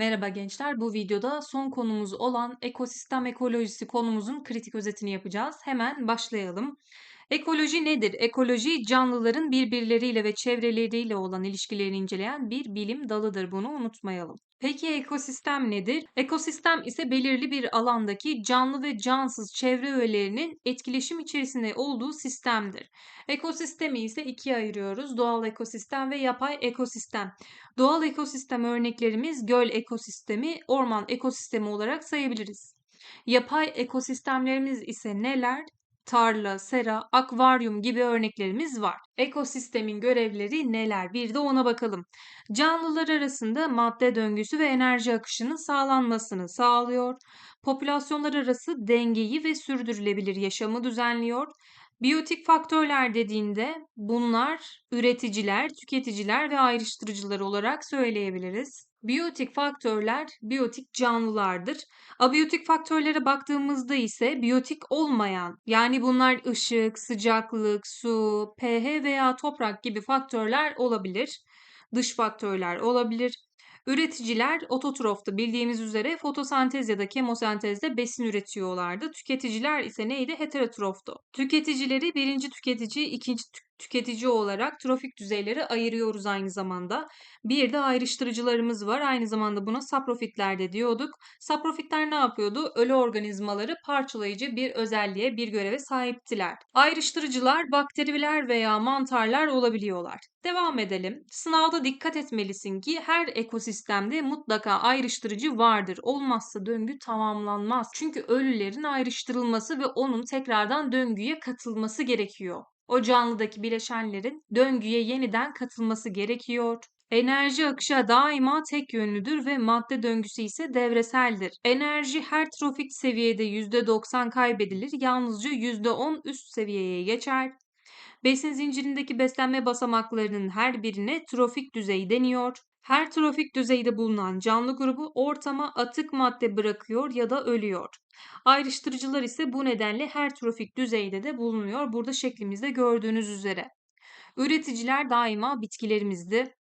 Merhaba gençler. Bu videoda son konumuz olan ekosistem ekolojisi konumuzun kritik özetini yapacağız. Hemen başlayalım. Ekoloji nedir? Ekoloji canlıların birbirleriyle ve çevreleriyle olan ilişkilerini inceleyen bir bilim dalıdır. Bunu unutmayalım. Peki ekosistem nedir? Ekosistem ise belirli bir alandaki canlı ve cansız çevre öğelerinin etkileşim içerisinde olduğu sistemdir. Ekosistemi ise ikiye ayırıyoruz. Doğal ekosistem ve yapay ekosistem. Doğal ekosistem örneklerimiz göl ekosistemi, orman ekosistemi olarak sayabiliriz. Yapay ekosistemlerimiz ise neler? Tarla, sera, akvaryum gibi örneklerimiz var. Ekosistemin görevleri neler? Bir de ona bakalım. Canlılar arasında madde döngüsü ve enerji akışının sağlanmasını sağlıyor. Popülasyonlar arası dengeyi ve sürdürülebilir yaşamı düzenliyor. Biyotik faktörler dediğinde bunlar üreticiler, tüketiciler ve ayrıştırıcılar olarak söyleyebiliriz. Biyotik faktörler biyotik canlılardır. Abiyotik faktörlere baktığımızda ise biyotik olmayan yani bunlar ışık, sıcaklık, su, pH veya toprak gibi faktörler olabilir. Dış faktörler olabilir. Üreticiler ototrofta bildiğimiz üzere fotosentez ya da kemosentezde besin üretiyorlardı. Tüketiciler ise neydi? Heterotroftu. Tüketicileri birinci tüketici, ikinci tüketici olarak trofik düzeyleri ayırıyoruz aynı zamanda. Bir de ayrıştırıcılarımız var. Aynı zamanda buna saprofitler de diyorduk. Saprofitler ne yapıyordu? Ölü organizmaları parçalayıcı bir özelliğe, bir göreve sahiptiler. Ayrıştırıcılar bakteriler veya mantarlar olabiliyorlar. Devam edelim. Sınavda dikkat etmelisin ki her ekosistemde mutlaka ayrıştırıcı vardır. Olmazsa döngü tamamlanmaz. Çünkü ölülerin ayrıştırılması ve onun tekrardan döngüye katılması gerekiyor. O canlıdaki bileşenlerin döngüye yeniden katılması gerekiyor. Enerji akışı daima tek yönlüdür ve madde döngüsü ise devreseldir. Enerji her trofik seviyede %90 kaybedilir, yalnızca %10 üst seviyeye geçer. Besin zincirindeki beslenme basamaklarının her birine trofik düzey deniyor. Her trofik düzeyde bulunan canlı grubu ortama atık madde bırakıyor ya da ölüyor. Ayrıştırıcılar ise bu nedenle her trofik düzeyde de bulunuyor. Burada şeklimizde gördüğünüz üzere. Üreticiler daima bitkilerimizdi.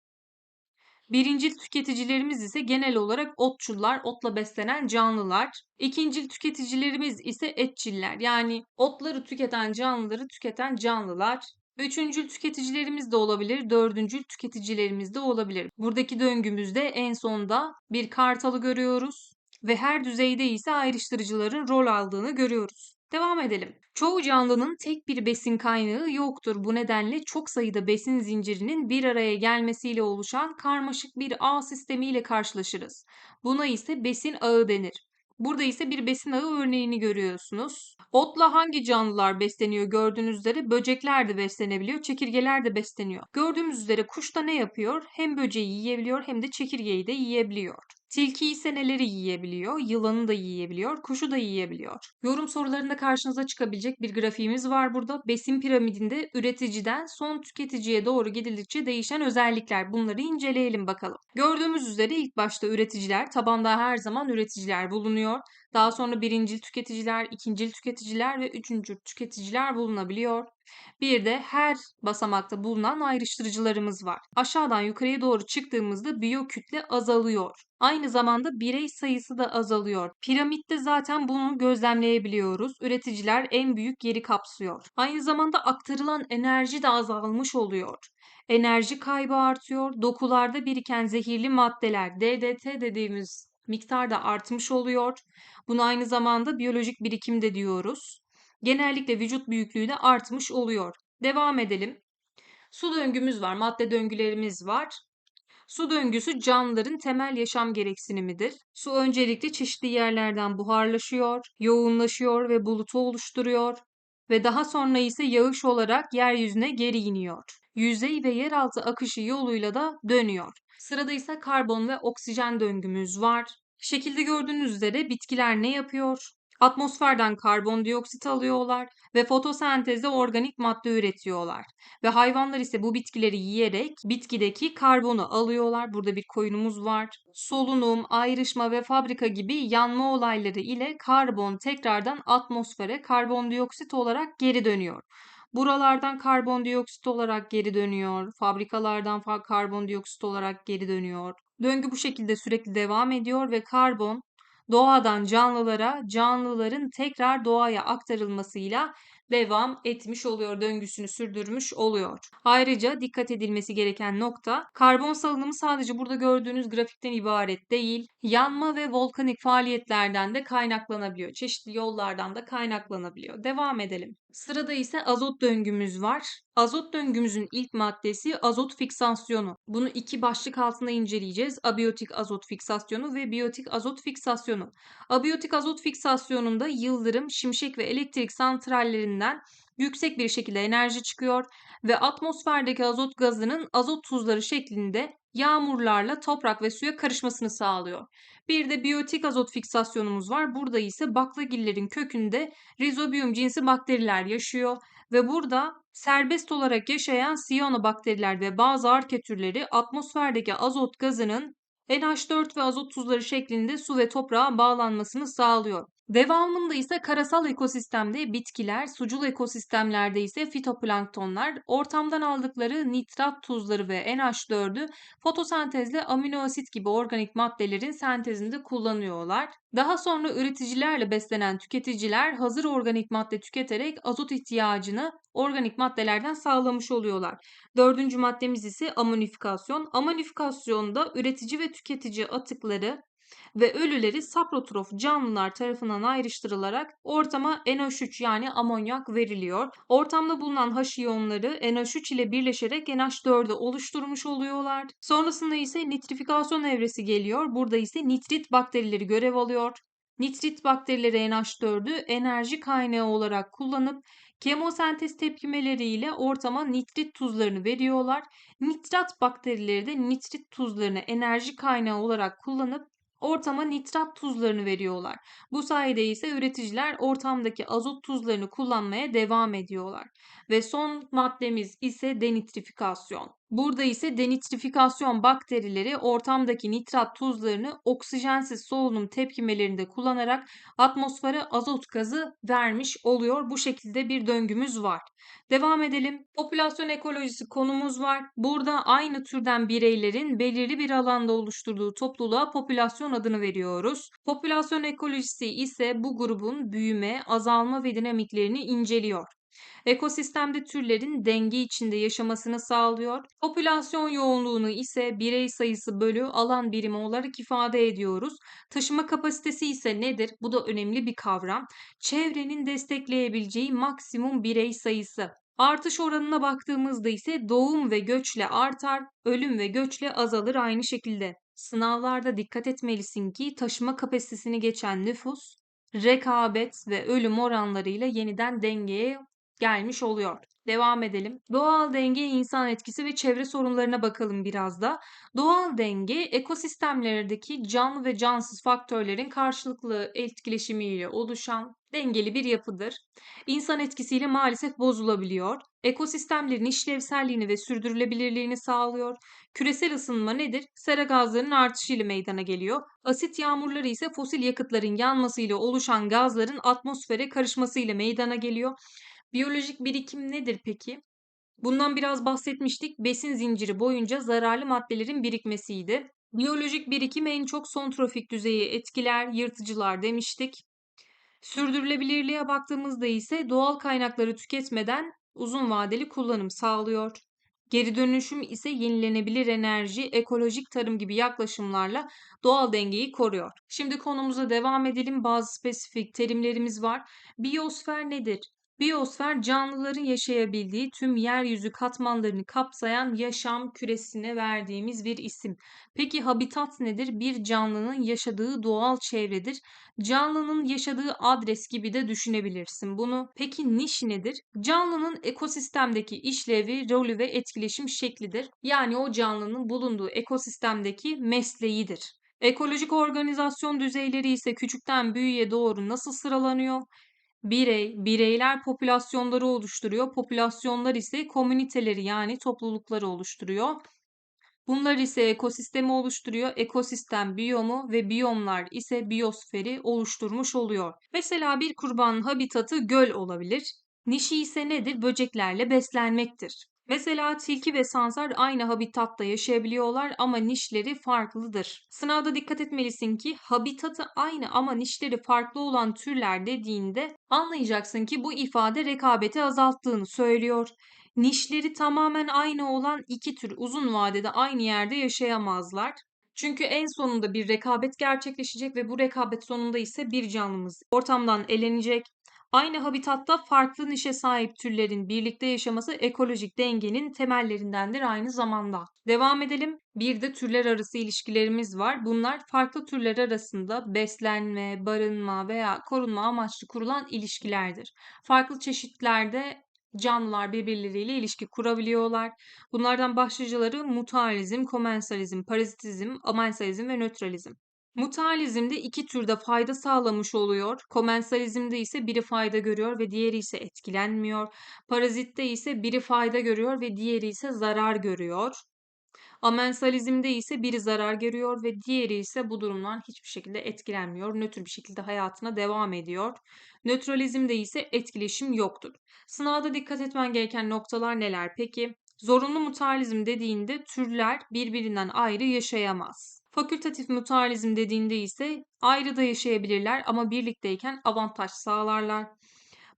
Birincil tüketicilerimiz ise genel olarak otçullar, otla beslenen canlılar. İkincil tüketicilerimiz ise etçiller. Yani otları tüketen canlıları tüketen canlılar. Üçüncül tüketicilerimiz de olabilir, dördüncül tüketicilerimiz de olabilir. Buradaki döngümüzde en sonda bir kartalı görüyoruz ve her düzeyde ise ayrıştırıcıların rol aldığını görüyoruz. Devam edelim. Çoğu canlının tek bir besin kaynağı yoktur. Bu nedenle çok sayıda besin zincirinin bir araya gelmesiyle oluşan karmaşık bir ağ sistemiyle karşılaşırız. Buna ise besin ağı denir. Burada ise bir besin ağı örneğini görüyorsunuz. Otla hangi canlılar besleniyor gördüğünüz üzere böcekler de beslenebiliyor, çekirgeler de besleniyor. Gördüğümüz üzere kuş da ne yapıyor? Hem böceği yiyebiliyor hem de çekirgeyi de yiyebiliyor. Tilki ise neleri yiyebiliyor? Yılanı da yiyebiliyor, kuşu da yiyebiliyor. Yorum sorularında karşınıza çıkabilecek bir grafiğimiz var burada. Besin piramidinde üreticiden son tüketiciye doğru gidildikçe değişen özellikler. Bunları inceleyelim bakalım. Gördüğümüz üzere ilk başta üreticiler, tabanda her zaman üreticiler bulunuyor. Daha sonra birincil tüketiciler, ikincil tüketiciler ve üçüncü tüketiciler bulunabiliyor. Bir de her basamakta bulunan ayrıştırıcılarımız var. Aşağıdan yukarıya doğru çıktığımızda biyokütle azalıyor. Aynı zamanda birey sayısı da azalıyor. Piramitte zaten bunu gözlemleyebiliyoruz. Üreticiler en büyük yeri kapsıyor. Aynı zamanda aktarılan enerji de azalmış oluyor. Enerji kaybı artıyor. Dokularda biriken zehirli maddeler DDT dediğimiz miktar da artmış oluyor. Buna aynı zamanda biyolojik birikim de diyoruz. Genellikle vücut büyüklüğü de artmış oluyor. Devam edelim. Su döngümüz var, madde döngülerimiz var. Su döngüsü canlıların temel yaşam gereksinimidir. Su öncelikle çeşitli yerlerden buharlaşıyor, yoğunlaşıyor ve bulutu oluşturuyor ve daha sonra ise yağış olarak yeryüzüne geri iniyor. Yüzey ve yeraltı akışı yoluyla da dönüyor. Sırada ise karbon ve oksijen döngümüz var. Şekilde gördüğünüz üzere bitkiler ne yapıyor? Atmosferden karbondioksit alıyorlar ve fotosentezde organik madde üretiyorlar. Ve hayvanlar ise bu bitkileri yiyerek bitkideki karbonu alıyorlar. Burada bir koyunumuz var. Solunum, ayrışma ve fabrika gibi yanma olayları ile karbon tekrardan atmosfere karbondioksit olarak geri dönüyor. Buralardan karbondioksit olarak geri dönüyor. Fabrikalardan fa- karbondioksit olarak geri dönüyor. Döngü bu şekilde sürekli devam ediyor ve karbon doğadan canlılara, canlıların tekrar doğaya aktarılmasıyla devam etmiş oluyor, döngüsünü sürdürmüş oluyor. Ayrıca dikkat edilmesi gereken nokta karbon salınımı sadece burada gördüğünüz grafikten ibaret değil. Yanma ve volkanik faaliyetlerden de kaynaklanabiliyor. Çeşitli yollardan da kaynaklanabiliyor. Devam edelim. Sırada ise azot döngümüz var. Azot döngümüzün ilk maddesi azot fiksasyonu. Bunu iki başlık altında inceleyeceğiz. Abiyotik azot fiksasyonu ve biyotik azot fiksasyonu. Abiyotik azot fiksasyonunda yıldırım, şimşek ve elektrik santrallerinden yüksek bir şekilde enerji çıkıyor ve atmosferdeki azot gazının azot tuzları şeklinde yağmurlarla toprak ve suya karışmasını sağlıyor. Bir de biyotik azot fiksasyonumuz var. Burada ise baklagillerin kökünde Rhizobium cinsi bakteriler yaşıyor ve burada serbest olarak yaşayan siyanobakteriler ve bazı arke türleri atmosferdeki azot gazının NH4 ve azot tuzları şeklinde su ve toprağa bağlanmasını sağlıyor. Devamında ise karasal ekosistemde bitkiler, sucul ekosistemlerde ise fitoplanktonlar ortamdan aldıkları nitrat tuzları ve NH4'ü fotosentezle amino asit gibi organik maddelerin sentezinde kullanıyorlar. Daha sonra üreticilerle beslenen tüketiciler hazır organik madde tüketerek azot ihtiyacını organik maddelerden sağlamış oluyorlar. Dördüncü maddemiz ise amonifikasyon. Amonifikasyonda üretici ve tüketici atıkları ve ölüleri saprotrof canlılar tarafından ayrıştırılarak ortama NH3 yani amonyak veriliyor. Ortamda bulunan H iyonları NH3 ile birleşerek NH4'ü oluşturmuş oluyorlar. Sonrasında ise nitrifikasyon evresi geliyor. Burada ise nitrit bakterileri görev alıyor. Nitrit bakterileri NH4'ü enerji kaynağı olarak kullanıp kemosentez tepkimeleriyle ortama nitrit tuzlarını veriyorlar. Nitrat bakterileri de nitrit tuzlarını enerji kaynağı olarak kullanıp ortama nitrat tuzlarını veriyorlar. Bu sayede ise üreticiler ortamdaki azot tuzlarını kullanmaya devam ediyorlar. Ve son maddemiz ise denitrifikasyon. Burada ise denitrifikasyon bakterileri ortamdaki nitrat tuzlarını oksijensiz solunum tepkimelerinde kullanarak atmosfere azot gazı vermiş oluyor. Bu şekilde bir döngümüz var. Devam edelim. Popülasyon ekolojisi konumuz var. Burada aynı türden bireylerin belirli bir alanda oluşturduğu topluluğa popülasyon adını veriyoruz. Popülasyon ekolojisi ise bu grubun büyüme, azalma ve dinamiklerini inceliyor. Ekosistemde türlerin denge içinde yaşamasını sağlıyor. Popülasyon yoğunluğunu ise birey sayısı bölü alan birimi olarak ifade ediyoruz. Taşıma kapasitesi ise nedir? Bu da önemli bir kavram. Çevrenin destekleyebileceği maksimum birey sayısı. Artış oranına baktığımızda ise doğum ve göçle artar, ölüm ve göçle azalır aynı şekilde. Sınavlarda dikkat etmelisin ki taşıma kapasitesini geçen nüfus, rekabet ve ölüm oranlarıyla yeniden dengeye gelmiş oluyor. Devam edelim. Doğal denge, insan etkisi ve çevre sorunlarına bakalım biraz da. Doğal denge ekosistemlerdeki canlı ve cansız faktörlerin karşılıklı etkileşimiyle oluşan dengeli bir yapıdır. İnsan etkisiyle maalesef bozulabiliyor. Ekosistemlerin işlevselliğini ve sürdürülebilirliğini sağlıyor. Küresel ısınma nedir? Sera gazlarının artışıyla meydana geliyor. Asit yağmurları ise fosil yakıtların yanmasıyla oluşan gazların atmosfere karışmasıyla meydana geliyor. Biyolojik birikim nedir peki? Bundan biraz bahsetmiştik. Besin zinciri boyunca zararlı maddelerin birikmesiydi. Biyolojik birikim en çok son trofik düzeyi etkiler, yırtıcılar demiştik. Sürdürülebilirliğe baktığımızda ise doğal kaynakları tüketmeden uzun vadeli kullanım sağlıyor. Geri dönüşüm ise yenilenebilir enerji, ekolojik tarım gibi yaklaşımlarla doğal dengeyi koruyor. Şimdi konumuza devam edelim. Bazı spesifik terimlerimiz var. Biyosfer nedir? Biyosfer canlıların yaşayabildiği tüm yeryüzü katmanlarını kapsayan yaşam küresine verdiğimiz bir isim. Peki habitat nedir? Bir canlının yaşadığı doğal çevredir. Canlının yaşadığı adres gibi de düşünebilirsin bunu. Peki niş nedir? Canlının ekosistemdeki işlevi, rolü ve etkileşim şeklidir. Yani o canlının bulunduğu ekosistemdeki mesleğidir. Ekolojik organizasyon düzeyleri ise küçükten büyüğe doğru nasıl sıralanıyor? Birey, bireyler popülasyonları oluşturuyor. Popülasyonlar ise komüniteleri yani toplulukları oluşturuyor. Bunlar ise ekosistemi oluşturuyor. Ekosistem biyomu ve biyomlar ise biyosferi oluşturmuş oluyor. Mesela bir kurbanın habitatı göl olabilir. Nişi ise nedir? Böceklerle beslenmektir. Mesela tilki ve sansar aynı habitatta yaşayabiliyorlar ama nişleri farklıdır. Sınavda dikkat etmelisin ki habitatı aynı ama nişleri farklı olan türler dediğinde anlayacaksın ki bu ifade rekabeti azalttığını söylüyor. Nişleri tamamen aynı olan iki tür uzun vadede aynı yerde yaşayamazlar. Çünkü en sonunda bir rekabet gerçekleşecek ve bu rekabet sonunda ise bir canlımız ortamdan elenecek. Aynı habitatta farklı nişe sahip türlerin birlikte yaşaması ekolojik dengenin temellerindendir aynı zamanda. Devam edelim. Bir de türler arası ilişkilerimiz var. Bunlar farklı türler arasında beslenme, barınma veya korunma amaçlı kurulan ilişkilerdir. Farklı çeşitlerde canlılar birbirleriyle ilişki kurabiliyorlar. Bunlardan başlıcaları mutualizm, komensalizm, parazitizm, amensalizm ve nötralizm. Mutualizmde iki türde fayda sağlamış oluyor. Komensalizmde ise biri fayda görüyor ve diğeri ise etkilenmiyor. Parazitte ise biri fayda görüyor ve diğeri ise zarar görüyor. Amensalizmde ise biri zarar görüyor ve diğeri ise bu durumdan hiçbir şekilde etkilenmiyor. Nötr bir şekilde hayatına devam ediyor. Nötralizmde ise etkileşim yoktur. Sınavda dikkat etmen gereken noktalar neler peki? Zorunlu mutualizm dediğinde türler birbirinden ayrı yaşayamaz. Fakültatif mutualizm dediğinde ise ayrı da yaşayabilirler ama birlikteyken avantaj sağlarlar.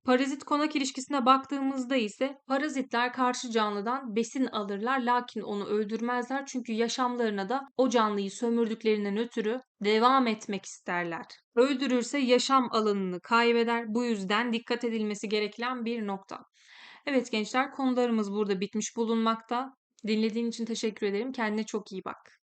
Parazit konak ilişkisine baktığımızda ise parazitler karşı canlıdan besin alırlar lakin onu öldürmezler çünkü yaşamlarına da o canlıyı sömürdüklerinden ötürü devam etmek isterler. Öldürürse yaşam alanını kaybeder. Bu yüzden dikkat edilmesi gereken bir nokta. Evet gençler konularımız burada bitmiş bulunmakta. Dinlediğin için teşekkür ederim. Kendine çok iyi bak.